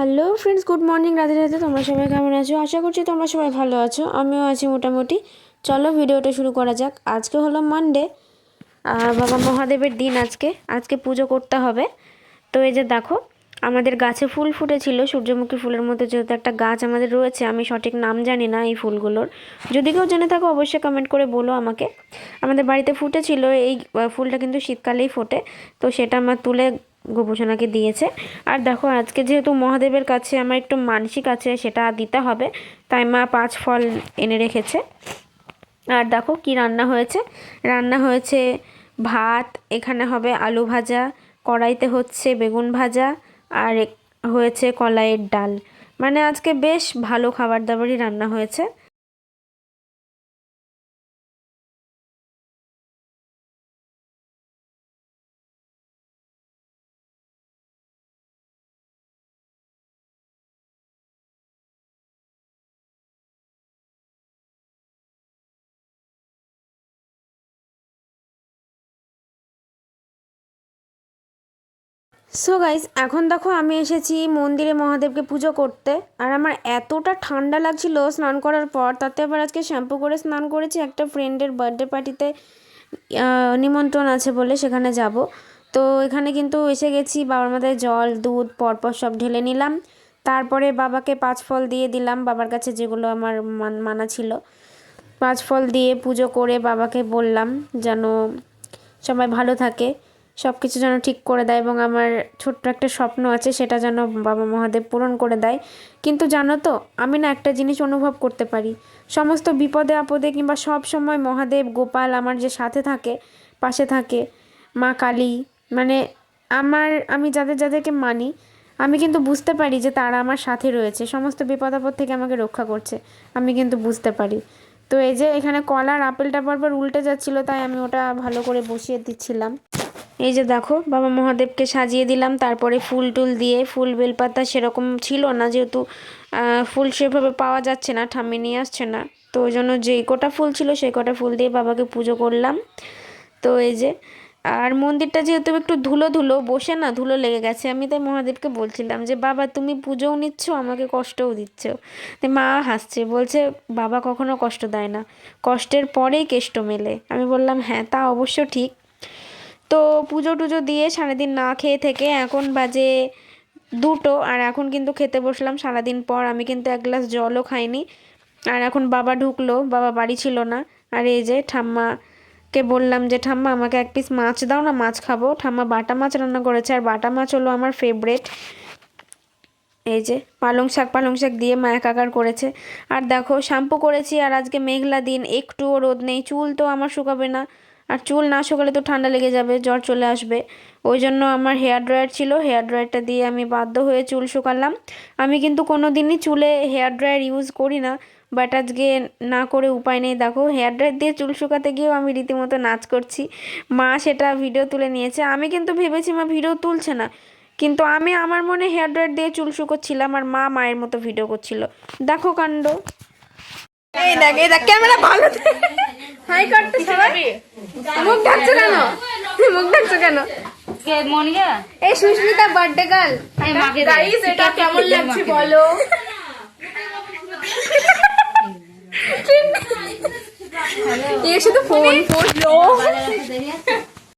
Hello friends good morning Radhe Radhe. তোমরা সবাই কেমন আছো? আশা করছি তোমরা সবাই ভালো আছো। আমিও আছি মোটামুটি। চলো, ভিডিওটা শুরু করা যাক। আজকে হলো মানডে বাবা মহাদেবের দিন আজকে। আজকে পুজো করতে হবে। তো এই যে দেখো, আমাদের গাছে ফুল ফুটেছিল। সূর্যমুখী ফুলের মতো যেহেতু একটা গাছ আমাদের রয়েছে, আমি সঠিক নাম জানি না এই ফুলগুলোর। যদি কেউ জেনে থাকো, অবশ্যই কমেন্ট করে বলো আমাকে। আমাদের বাড়িতে ফুটেছিল। এই ফুলটা কিন্তু শীতকালেই ফোটে। তো সেটা আমার তুলে গোপোষণাকে দিয়েছে। আর দেখো, আজকে যেহেতু মহাদেবের কাছে আমার একটু মানসিক আছে, সেটা দিতে হবে। তাই মা পাঁচ ফল এনে রেখেছে। আর দেখো কি রান্না হয়েছে। রান্না হয়েছে ভাত, এখানে হবে আলু ভাজা, কড়াইতে হচ্ছে বেগুন ভাজা, আর হয়েছে কলাইয়ের ডাল। মানে আজকে বেশ ভালো খাবার দাবারই রান্না হয়েছে। সো গাইজ এখন দেখো আমি এসেছি মন্দিরে মহাদেবকে পুজো করতে। আর আমার এতটা ঠান্ডা লাগছিল স্নান করার পর, তাতে আবার আজকে শ্যাম্পু করে স্নান করেছি। একটা ফ্রেন্ডের বার্থডে পার্টিতে নিমন্ত্রণ আছে বলে সেখানে যাব। তো এখানে কিন্তু এসে গেছি, বাবার মাথায় জল, দুধ, পরপর সব ঢেলে নিলাম। তারপরে বাবাকে পাঁচ ফল দিয়ে দিলাম, বাবার কাছে যেগুলো আমার মান- ছিল। পাঁচ ফল দিয়ে পুজো করে বাবাকে বললাম যেন সবাই ভালো থাকে। সব কিছু যেন ঠিক করে দেয় এবং আমার ছোট্ট একটা স্বপ্ন আছে, সেটা যেন বাবা মহাদেব পূরণ করে দেয়। কিন্তু জানো তো, আমি না একটা জিনিস অনুভব করতে পারি। সমস্ত বিপদে আপদে কিংবা সব সময় মহাদেব, গোপাল আমার যে সাথে থাকে, পাশে থাকে, মা কালী মানে আমার, আমি যাদের যাদেরকে মানি, আমি কিন্তু বুঝতে পারি যে তারা আমার সাথে রয়েছে। সমস্ত বিপদ আপদ থেকে আমাকে রক্ষা করছে, আমি কিন্তু বুঝতে পারি। তো এই যে এখানে কলার আপেলটা বারবার উল্টে যাচ্ছিল, তাই আমি ওটা ভালো করে বসিয়ে দিচ্ছিলাম। এই যে দেখো, বাবা মহাদেবকে সাজিয়ে দিলাম, তারপরে ফুল টুল দিয়ে, ফুল বেলপাতা সেরকম ছিল না, যেহেতু ফুল সেভাবে পাওয়া যাচ্ছে না, ঠাম্মি নিয়ে আসছে না। তো ওই জন্য যেই কটা ফুল ছিল, সেই কটা ফুল দিয়ে বাবাকে পুজো করলাম। তো এই যে, আর মন্দিরটা যেহেতু একটু ধুলো ধুলো, বসে না ধুলো লেগে গেছে, আমি তাই মহাদেবকে বলছিলাম যে, বাবা, তুমি পুজোও নিচ্ছ, আমাকে কষ্টও দিচ্ছ। তো মা হাসছে, বলছে, বাবা কখনো কষ্ট দেয় না, কষ্টের পরেই কেষ্ট মেলে। আমি বললাম হ্যাঁ তা অবশ্য ঠিক তো পুজো টুজো দিয়ে সারাদিন না খেয়ে থেকে এখন বাজে দুটো, আর এখন কিন্তু খেতে বসলাম সারাদিন পর। আমি কিন্তু এক গ্লাস জলও খাইনি। আর এখন বাবা ঢুকলো, বাবা বাড়ি ছিল না। আর এই যে ঠাম্মাকে বললাম যে, ঠাম্মা, আমাকে এক পিস মাছ দাও না, মাছ খাব। ঠাম্মা বাটা মাছ রান্না করেছে, আর বাটা মাছ হলো আমার ফেভারেট এই যে পালং শাক পালং শাক দিয়ে মা একাকার করেছে। আর দেখো, শ্যাম্পু করেছি, আর আজকে মেঘলা দিন, একটুও রোদ নেই, চুল তো আমার শুকাবে না। আর চুল না শুকালে তো ঠান্ডা লেগে যাবে, জ্বর চলে আসবে। ওই জন্য আমার হেয়ার ড্রায়ার ছিল, হেয়ার ড্রায়ারটা দিয়ে আমি বাধ্য হয়ে চুল শুকালাম। আমি কিন্তু কোনো দিনই চুলে হেয়ার ড্রায়ার ইউজ করি না, বাট আজকে না করে উপায় নেই। দেখো, হেয়ার ড্রায়ার দিয়ে চুল শুকাতে গিয়েও আমি রীতিমতো নাচ করছি। মা সেটা ভিডিও তুলে নিয়েছে। আমি কিন্তু ভেবেছি, মা ভিডিও তুলছে না। কিন্তু আমি আমার মনে হেয়ার ড্রায়ার দিয়ে চুল শুকোচ্ছিলাম আর মা মায়ের মতো ভিডিও করছিল। দেখো কাণ্ড। এই দেখ এই দেখ, ক্যামেরা ভালো হাই করতে সবাই। মুখ ঢাকছো কেন? মুখ ঢাকছো কেন? এই সুস্মিতা বার্থডে গার্ল। গাইস এটা কেমন লাগছে বলো? এই শুধু ফোন ফোন লো